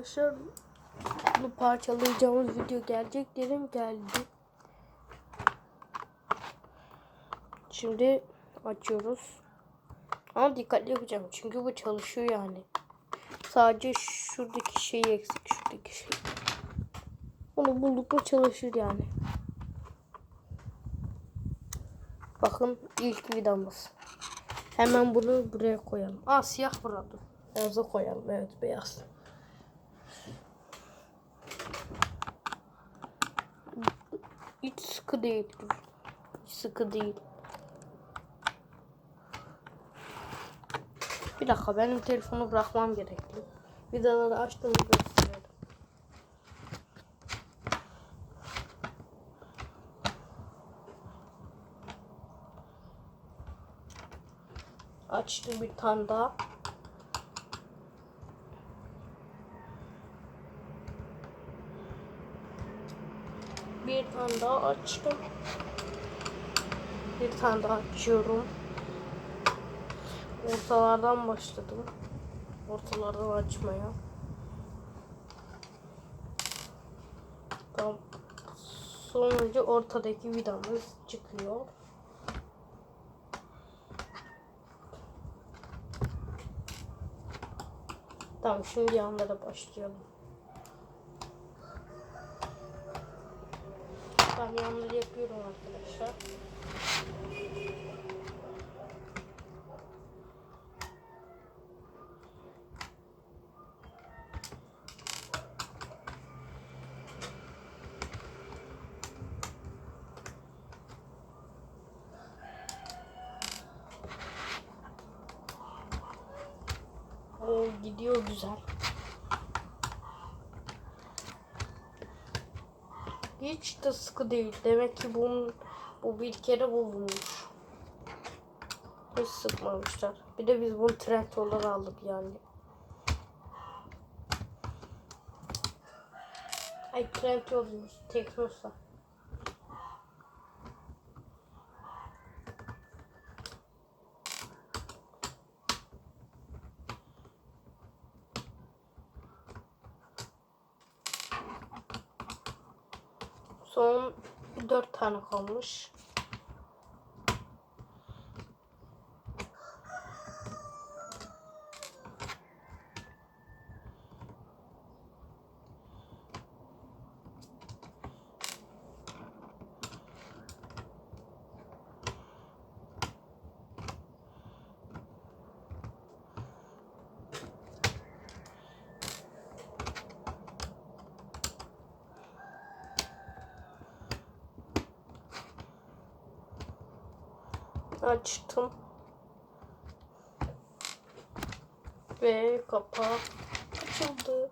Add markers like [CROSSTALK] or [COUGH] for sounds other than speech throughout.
arkadaşlar. Bunu parçalayacağımız video gelecek dedim geldi. Şimdi açıyoruz. Ama dikkatli yapacağım çünkü bu çalışıyor yani. Sadece şuradaki şey eksik şuradaki şey. Onu bulduk çalışır yani. Bakın ilk vidamız. Hemen bunu buraya koyalım. Aa siyah burada. Beyaza koyalım. Evet beyaz. Hiç sıkı değil. Hiç sıkı değil. Bir dakika benim telefonu bırakmam gerekli. Vidaları açtım gösterelim. Açtım bir tane daha. Bir tane daha açtım. Bir tane daha açıyorum. Ortalardan başladım. Ortalardan açmaya. Tamam. Sonuncu ortadaki vidamız çıkıyor. Tamam şimdi yanlara başlayalım. Ben yanları yapıyorum arkadaşlar. O gidiyor güzel. Hiç de sıkı değil. Demek ki bunun bu bir kere bulunmuş. Hiç sıkmamışlar. Bir de biz bunu trend aldık yani. Ay trend yolmuş. Teknosa. Son dört tane kalmış. Açtım. Ve kapağı açıldı.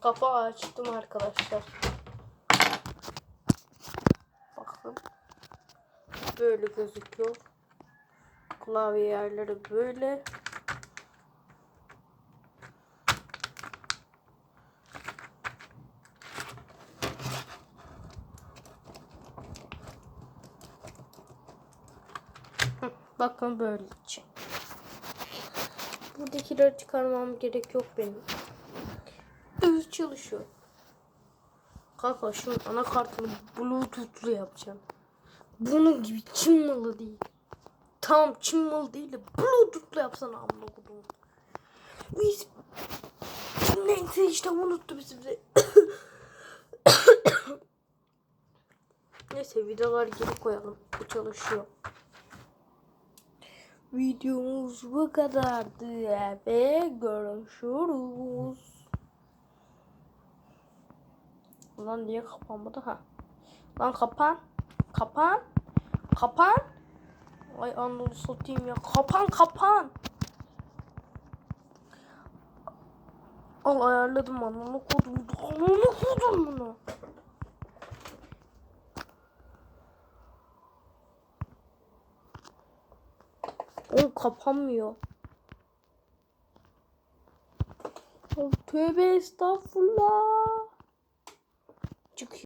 Kapağı açtım arkadaşlar. Bakın. Böyle gözüküyor. Klavye yerleri böyle. Bakın böyle için. Buradakileri çıkarmam gerek yok benim. Düz çalışıyor. Kanka şunun anakartını bluetoothlu yapacağım. Bunun gibi Çin malı değil. Tamam Çin malı değil de bluetoothlu yapsana amına kodum. Biz neyse işte unuttu bizi bize. [COUGHS] Neyse vidaları geri koyalım. Bu çalışıyor. Videomuz bu kadardı ve görüşürüz. Ulan niye kapanmadı ha? Lan kapan. Kapan. Kapan. Ay anını satayım ya. Kapan kapan. Al ayarladım anını kodum. Anını kodum bunu. O kapanmıyor. Tövbe estağfurullah. Çıkıyor.